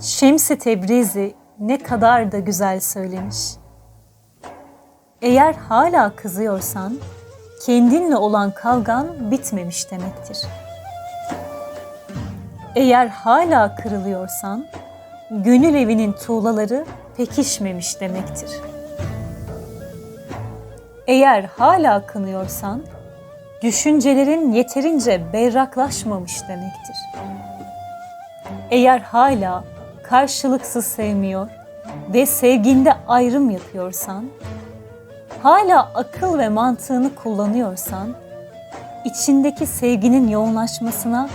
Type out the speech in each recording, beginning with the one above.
Şems-i Tebrizi ne kadar da güzel söylemiş. Eğer hala kızıyorsan, kendinle olan kavgan bitmemiş demektir. Eğer hala kırılıyorsan, gönül evinin tuğlaları pekişmemiş demektir. Eğer hala kınıyorsan, düşüncelerin yeterince berraklaşmamış demektir. Eğer hala karşılıksız sevmiyor ve sevginde ayrım yapıyorsan, hala akıl ve mantığını kullanıyorsan, içindeki sevginin yoğunlaşmasına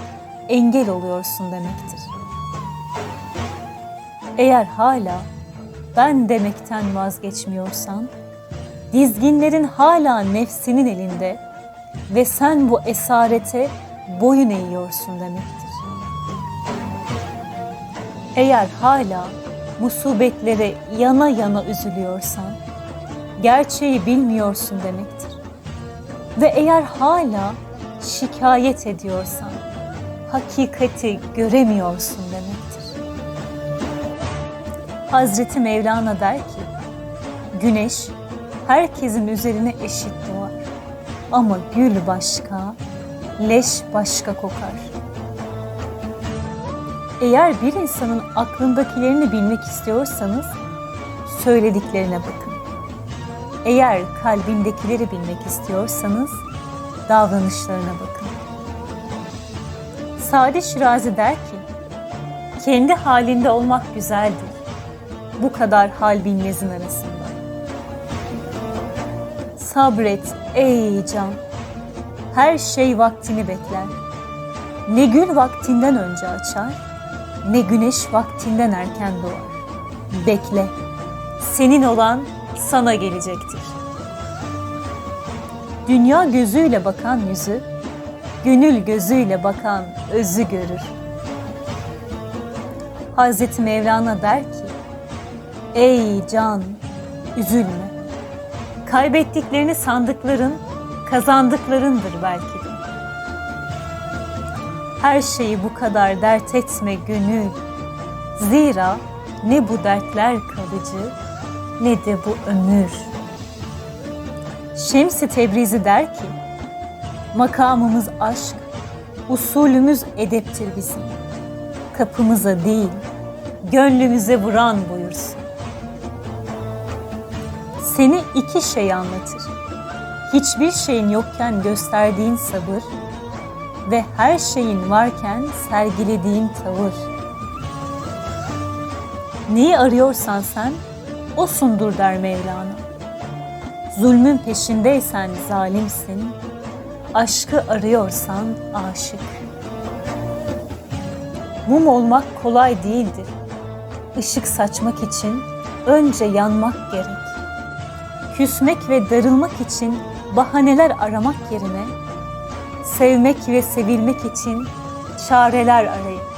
engel oluyorsun demektir. Eğer hala ben demekten vazgeçmiyorsan, dizginlerin hala nefsinin elinde ve sen bu esarete boyun eğiyorsun demektir. Eğer hala musibetlere yana yana üzülüyorsan, gerçeği bilmiyorsun demektir. Ve eğer hala şikayet ediyorsan, hakikati göremiyorsun demektir. Hazreti Mevlana der ki, güneş herkesin üzerine eşit doğar. Ama gül başka, leş başka kokar. Eğer bir insanın aklındakilerini bilmek istiyorsanız söylediklerine bakın. Eğer kalbindekileri bilmek istiyorsanız davranışlarına bakın. Sadi Şirazi der ki, kendi halinde olmak güzeldir. Bu kadar hal bilmezin arasında. Sabret ey can, her şey vaktini bekler. Ne gül vaktinden önce açar, ne güneş vaktinden erken doğar. Bekle, senin olan sana gelecektir. Dünya gözüyle bakan yüzü, gönül gözüyle bakan özü görür. Hazreti Mevlana der ki, Ey can, üzülme. Kaybettiklerini sandıkların, kazandıklarındır belki de. Her şeyi bu kadar dert etme gönül. Zira ne bu dertler kalıcı, ne de bu ömür. Şems-i Tebrizi der ki, makamımız aşk, usulümüz edeptir bizim. Kapımıza değil, gönlümüze vuran buyursun. Seni iki şey anlatır. Hiçbir şeyin yokken gösterdiğin sabır ve her şeyin varken sergilediğin tavır. Neyi arıyorsan sen, o sundur der Mevlana. Zulmün peşindeysen zalimsin, aşkı arıyorsan aşık. Mum olmak kolay değildir. Işık saçmak için önce yanmak gerek. Küsmek ve darılmak için bahaneler aramak yerine sevmek ve sevilmek için çareler arayın.